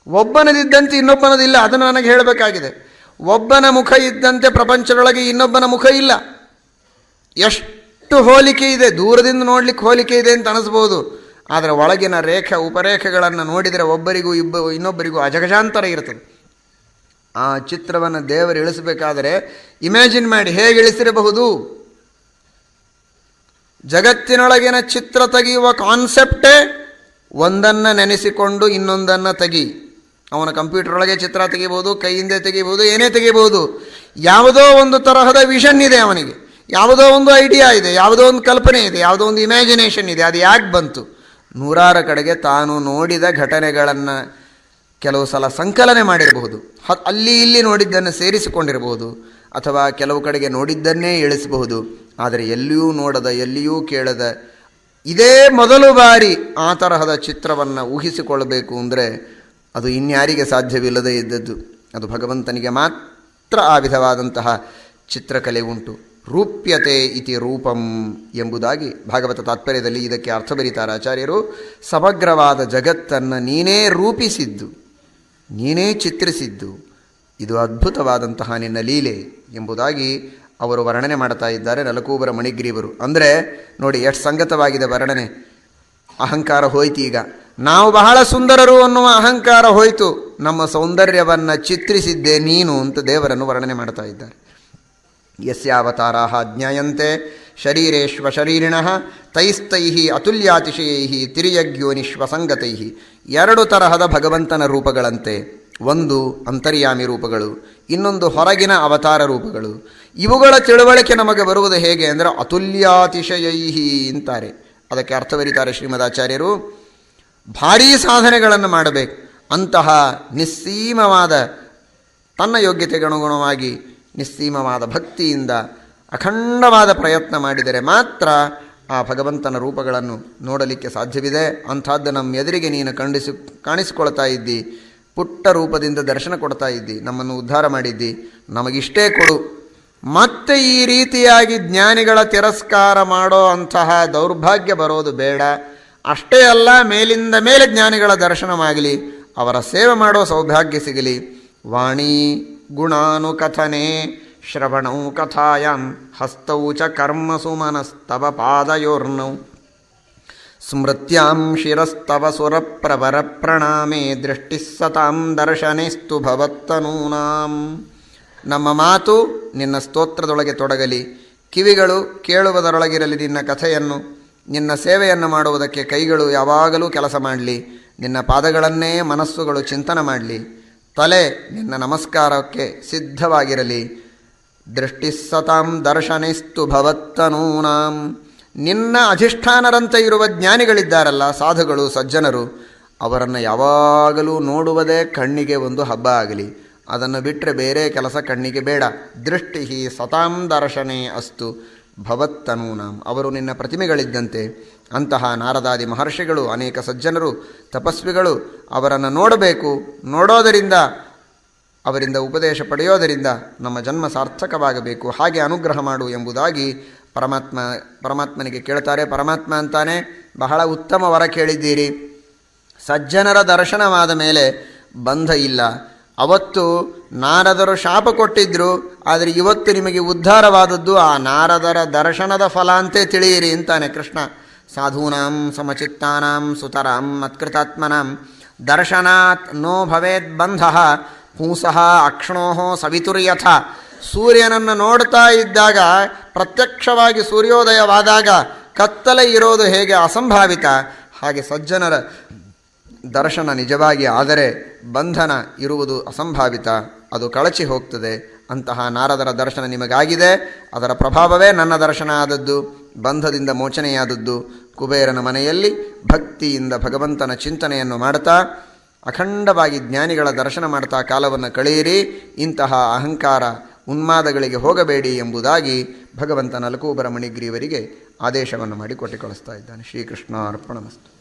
[SPEAKER 1] ಒಬ್ಬನದಿದ್ದಂತೆ ಇನ್ನೊಬ್ಬನದಿಲ್ಲ, ಅದನ್ನು ನನಗೆ ಹೇಳಬೇಕಾಗಿದೆ. ಒಬ್ಬನ ಮುಖ ಇದ್ದಂತೆ ಪ್ರಪಂಚದೊಳಗೆ ಇನ್ನೊಬ್ಬನ ಮುಖ ಇಲ್ಲ. ಎಷ್ಟು ಹೋಲಿಕೆ ಇದೆ, ದೂರದಿಂದ ನೋಡ್ಲಿಕ್ಕೆ ಹೋಲಿಕೆ ಇದೆ ಅಂತ ಅನಿಸ್ಬೋದು. ಆದರೆ ಒಳಗಿನ ರೇಖೆ, ಉಪರೇಖೆಗಳನ್ನು ನೋಡಿದರೆ ಒಬ್ಬರಿಗೂ ಇಬ್ಬ, ಇನ್ನೊಬ್ಬರಿಗೂ ಅಜಗಜಾಂತರ ಇರ್ತದೆ ಆ ಚಿತ್ರವನ್ನು ದೇವರು ಇಳಿಸಬೇಕಾದರೆ ಇಮ್ಯಾಜಿನ್ ಮಾಡಿ ಹೇಗೆ ಇಳಿಸಿರಬಹುದು? ಜಗತ್ತಿನೊಳಗಿನ ಚಿತ್ರ ತೆಗೆಯುವ ಕಾನ್ಸೆಪ್ಟೇ ಒಂದನ್ನು ನೆನೆಸಿಕೊಂಡು ಇನ್ನೊಂದನ್ನು ತೆಗಿ. ಅವನ ಕಂಪ್ಯೂಟರ್ ಒಳಗೆ ಚಿತ್ರ ತೆಗಿಬೋದು, ಕೈಯಿಂದ ತೆಗಿಬೋದು, ಏನೇ ತೆಗಿಬೋದು. ಯಾವುದೋ ಒಂದು ತರಹದ ವಿಷನ್ ಇದೆ ಅವನಿಗೆ. ಯಾವುದೋ ಒಂದು ಐಡಿಯಾ ಇದೆ, ಯಾವುದೋ ಒಂದು ಕಲ್ಪನೆ ಇದೆ, ಯಾವುದೋ ಒಂದು ಇಮ್ಯಾಜಿನೇಷನ್ ಇದೆ, ಅದು ಯಾಕೆ ಬಂತು? ನೂರಾರು ಕಡೆಗೆ ತಾನು ನೋಡಿದ ಘಟನೆಗಳನ್ನು ಕೆಲವು ಸಲ ಸಂಕಲನೆ ಮಾಡಿರಬಹುದು. ಹ, ಅಲ್ಲಿ ಇಲ್ಲಿ ನೋಡಿದ್ದನ್ನು ಸೇರಿಸಿಕೊಂಡಿರಬಹುದು. ಅಥವಾ ಕೆಲವು ಕಡೆಗೆ ನೋಡಿದ್ದನ್ನೇ ಇಳಿಸಬಹುದು. ಆದರೆ ಎಲ್ಲಿಯೂ ನೋಡದ, ಎಲ್ಲಿಯೂ ಕೇಳದ, ಇದೇ ಮೊದಲು ಬಾರಿ ಆ ತರಹದ ಚಿತ್ರವನ್ನು ಊಹಿಸಿಕೊಳ್ಳಬೇಕು ಅಂದರೆ ಅದು ಇನ್ಯಾರಿಗೆ ಸಾಧ್ಯವಿಲ್ಲದೇ ಇದ್ದದ್ದು. ಅದು ಭಗವಂತನಿಗೆ ಮಾತ್ರ ಆ ವಿಧವಾದಂತಹ ಚಿತ್ರಕಲೆ ಉಂಟು. ರೂಪ್ಯತೆ ಇತಿ ರೂಪಂ ಎಂಬುದಾಗಿ ಭಾಗವತ ತಾತ್ಪರ್ಯದಲ್ಲಿ ಇದಕ್ಕೆ ಅರ್ಥ ಬರೀತಾರೆ ಆಚಾರ್ಯರು. ಸಮಗ್ರವಾದ ಜಗತ್ತನ್ನು ನೀನೇ ರೂಪಿಸಿದ್ದು. ನೀನೇ ಚಿತ್ರಿಸಿದ್ದು. ಇದು ಅದ್ಭುತವಾದಂತಹ ನಿನ್ನ ಲೀಲೆ ಎಂಬುದಾಗಿ ಅವರು ವರ್ಣನೆ ಮಾಡ್ತಾ ಇದ್ದಾರೆ ನಲಕೂಬರ ಮಣಿಗ್ರೀವರು. ಅಂದರೆ ನೋಡಿ, ಎಷ್ಟು ಸಂಗತವಾಗಿದೆ ವರ್ಣನೆ. ಅಹಂಕಾರ ಹೋಯ್ತು ಈಗ. ನಾವು ಬಹಳ ಸುಂದರರು ಅನ್ನುವ ಅಹಂಕಾರ ಹೋಯಿತು. ನಮ್ಮ ಸೌಂದರ್ಯವನ್ನು ಚಿತ್ರಿಸಿದ್ದೆ ನೀನು ಅಂತ ದೇವರನ್ನು ವರ್ಣನೆ ಮಾಡ್ತಾ ಇದ್ದಾರೆ. ಯಸ್ಯಾವತಾರಾ ಜ್ಞಾಯಂತೆ ಶರೀರೇಶ್ವ ಶರೀರಿಣ, ತೈಸ್ತೈ ಅತುಲ್ಯಾತಿಶಯೈ ತಿರಿಯಗ್ಯೋನಿಶ್ವಸಂಗತೈ ಎರಡು ತರಹದ ಭಗವಂತನ ರೂಪಗಳಂತೆ, ಒಂದು ಅಂತರ್ಯಾಮಿ ರೂಪಗಳು, ಇನ್ನೊಂದು ಹೊರಗಿನ ಅವತಾರ ರೂಪಗಳು. ಇವುಗಳ ತಿಳುವಳಿಕೆ ನಮಗೆ ಬರುವುದು ಹೇಗೆ ಅಂದರೆ ಅತುಲ್ಯಾತಿಶಯೈಹಿ ಅಂತಾರೆ. ಅದಕ್ಕೆ ಅರ್ಥ ಬರೀತಾರೆ ಶ್ರೀಮದಾಚಾರ್ಯರು. ಭಾರೀ ಸಾಧನೆಗಳನ್ನು ಮಾಡಬೇಕು. ಅಂತಹ ನಿಸ್ಸೀಮವಾದ, ತನ್ನ ಯೋಗ್ಯತೆಗನುಗುಣವಾಗಿ ನಿಸ್ಸೀಮವಾದ ಭಕ್ತಿಯಿಂದ ಅಖಂಡವಾದ ಪ್ರಯತ್ನ ಮಾಡಿದರೆ ಮಾತ್ರ ಆ ಭಗವಂತನ ರೂಪಗಳನ್ನು ನೋಡಲಿಕ್ಕೆ ಸಾಧ್ಯವಿದೆ. ಅಂಥದ್ದು ನಮ್ಮ ಎದುರಿಗೆ ನೀನು ಖಂಡಿಸಿ, ಕಾಣಿಸಿಕೊಳ್ತಾ ಇದ್ದಿ. ಪುಟ್ಟ ರೂಪದಿಂದ ದರ್ಶನ ಕೊಡ್ತಾ ಇದ್ದಿ. ನಮ್ಮನ್ನು ಉದ್ಧಾರ ಮಾಡಿದ್ದಿ. ನಮಗಿಷ್ಟೇ ಕೊಡು. ಮತ್ತೆ ಈ ರೀತಿಯಾಗಿ ಜ್ಞಾನಿಗಳ ತಿರಸ್ಕಾರ ಮಾಡೋ ಅಂತಹ ದೌರ್ಭಾಗ್ಯ ಬರೋದು ಬೇಡ. ಅಷ್ಟೇ ಅಲ್ಲ, ಮೇಲಿಂದ ಮೇಲೆ ಜ್ಞಾನಿಗಳ ದರ್ಶನವಾಗಲಿ, ಅವರ ಸೇವೆ ಮಾಡೋ ಸೌಭಾಗ್ಯ ಸಿಗಲಿ. ವಾಣಿ ಗುಣಾನುಕಥನೆ. ಶ್ರವಣೌ ಕಥಾಯಾಂ, ಹಸ್ತೌ ಚ ಕರ್ಮಸು ಮನಸ್ತವ ಪಾದಯೋರ್ನೌ. ಸ್ಮೃತ್ಯಾಂ ಶಿರಸ್ತವ ಸುರಪ್ರವರ ಪ್ರಣಾಮೇ, ದೃಷ್ಟಿ ಸತಾಂ ದರ್ಶನೆಸ್ತು ಭವತ್ತನೂನಾಂ ನಮ್ಮ ಮಾತು ನಿನ್ನ ಸ್ತೋತ್ರದೊಳಗೆ ತೊಡಗಲಿ. ಕಿವಿಗಳು ಕೇಳುವುದರೊಳಗಿರಲಿ ನಿನ್ನ ಕಥೆಯನ್ನು. ನಿನ್ನ ಸೇವೆಯನ್ನು ಮಾಡುವುದಕ್ಕೆ ಕೈಗಳು ಯಾವಾಗಲೂ ಕೆಲಸ ಮಾಡಲಿ. ನಿನ್ನ ಪಾದಗಳನ್ನೇ ಮನಸ್ಸುಗಳು ಚಿಂತನೆ ಮಾಡಲಿ. ತಲೆ ನಿನ್ನ ನಮಸ್ಕಾರಕ್ಕೆ ಸಿದ್ಧವಾಗಿರಲಿ. ದೃಷ್ಟಿಸ್ಸತಾಂ ದರ್ಶನಿಸ್ತು ಭವತ್ತನೂನಾಂ. ನಿನ್ನ ಅಧಿಷ್ಠಾನರಂತೆ ಇರುವ ಜ್ಞಾನಿಗಳಿದ್ದಾರಲ್ಲ, ಸಾಧುಗಳು, ಸಜ್ಜನರು, ಅವರನ್ನು ಯಾವಾಗಲೂ ನೋಡುವುದೇ ಕಣ್ಣಿಗೆ ಒಂದು ಹಬ್ಬ ಆಗಲಿ. ಅದನ್ನು ಬಿಟ್ಟರೆ ಬೇರೆ ಕೆಲಸ ಕಣ್ಣಿಗೆ ಬೇಡ. ದೃಷ್ಟಿ ಸತಾಂ ದರ್ಶನೇ ಅಸ್ತು ಭವತ್ತನೂನಾಂ. ಅವರು ನಿನ್ನ ಪ್ರತಿಮೆಗಳಿದ್ದಂತೆ. ಅಂತಹ ನಾರದಾದಿ ಮಹರ್ಷಿಗಳು, ಅನೇಕ ಸಜ್ಜನರು, ತಪಸ್ವಿಗಳು ಅವರನ್ನು ನೋಡಬೇಕು. ನೋಡೋದರಿಂದ ಅವರಿಂದ ಉಪದೇಶ ಪಡೆಯೋದರಿಂದ ನಮ್ಮ ಜನ್ಮ ಸಾರ್ಥಕವಾಗಬೇಕು. ಹಾಗೆ ಅನುಗ್ರಹ ಮಾಡು ಎಂಬುದಾಗಿ ಪರಮಾತ್ಮ, ಪರಮಾತ್ಮನಿಗೆ ಕೇಳ್ತಾರೆ. ಪರಮಾತ್ಮ ಅಂತಾನೆ ಬಹಳ ಉತ್ತಮ ವರ ಕೇಳಿದ್ದೀರಿ. ಸಜ್ಜನರ ದರ್ಶನವಾದ ಮೇಲೆ ಬಂಧ ಇಲ್ಲ. ಅವತ್ತು ನಾರದರು ಶಾಪ ಕೊಟ್ಟಿದ್ದರು ಆದರೆ ಇವತ್ತು ನಿಮಗೆ ಉದ್ಧಾರವಾದದ್ದು ಆ ನಾರದರ ದರ್ಶನದ ಫಲ ಅಂತೇ ತಿಳಿಯಿರಿ ಅಂತಾನೆ ಕೃಷ್ಣ. ಸಾಧೂನಾಂ ಸಮಚಿತ್ತಾನಾಂ ಸುತರಾಂ ಮತ್ಕೃತಾತ್ಮನಾಂ ದರ್ಶನಾತ್ ನೋ ಭವೇದ್ ಬಂಧ ಪೂಸಃ ಅಕ್ಷಣೋಹೋ ಸವಿತುರ್ಯಥ. ಸೂರ್ಯನನ್ನು ನೋಡ್ತಾ ಇದ್ದಾಗ, ಪ್ರತ್ಯಕ್ಷವಾಗಿ ಸೂರ್ಯೋದಯವಾದಾಗ ಕತ್ತಲೆ ಇರೋದು ಹೇಗೆ ಅಸಂಭಾವಿತ? ಹಾಗೆ ಸಜ್ಜನರ ದರ್ಶನ ನಿಜವಾಗಿ ಆದರೆ ಬಂಧನ ಇರುವುದು ಅಸಂಭಾವಿತ. ಅದು ಕಳಚಿ ಹೋಗ್ತದೆ. ಅಂತಹ ನಾರದರ ದರ್ಶನ ನಿಮಗಾಗಿದೆ. ಅದರ ಪ್ರಭಾವವೇ ನನ್ನ ದರ್ಶನ ಆದದ್ದು, ಬಂಧದಿಂದ ಮೋಚನೆಯಾದದ್ದು. ಕುಬೇರನ ಮನೆಯಲ್ಲಿ ಭಕ್ತಿಯಿಂದ ಭಗವಂತನ ಚಿಂತನೆಯನ್ನು ಮಾಡ್ತಾ ಅಖಂಡವಾಗಿ ಜ್ಞಾನಿಗಳ ದರ್ಶನ ಮಾಡ್ತಾ ಕಾಲವನ್ನು ಕಳೆಯಿರಿ. ಇಂತಹ ಅಹಂಕಾರ ಉನ್ಮಾದಗಳಿಗೆ ಹೋಗಬೇಡಿ ಎಂಬುದಾಗಿ ಭಗವಂತ ನಲಕೂಬರ ಮಣಿಗ್ರೀವರಿಗೆ ಆದೇಶವನ್ನು ಮಾಡಿ ಕೊಟ್ಟು ಕಳಿಸ್ತಾ ಇದ್ದಾನೆ. ಶ್ರೀಕೃಷ್ಣ ಅರ್ಪಣಮಸ್ತು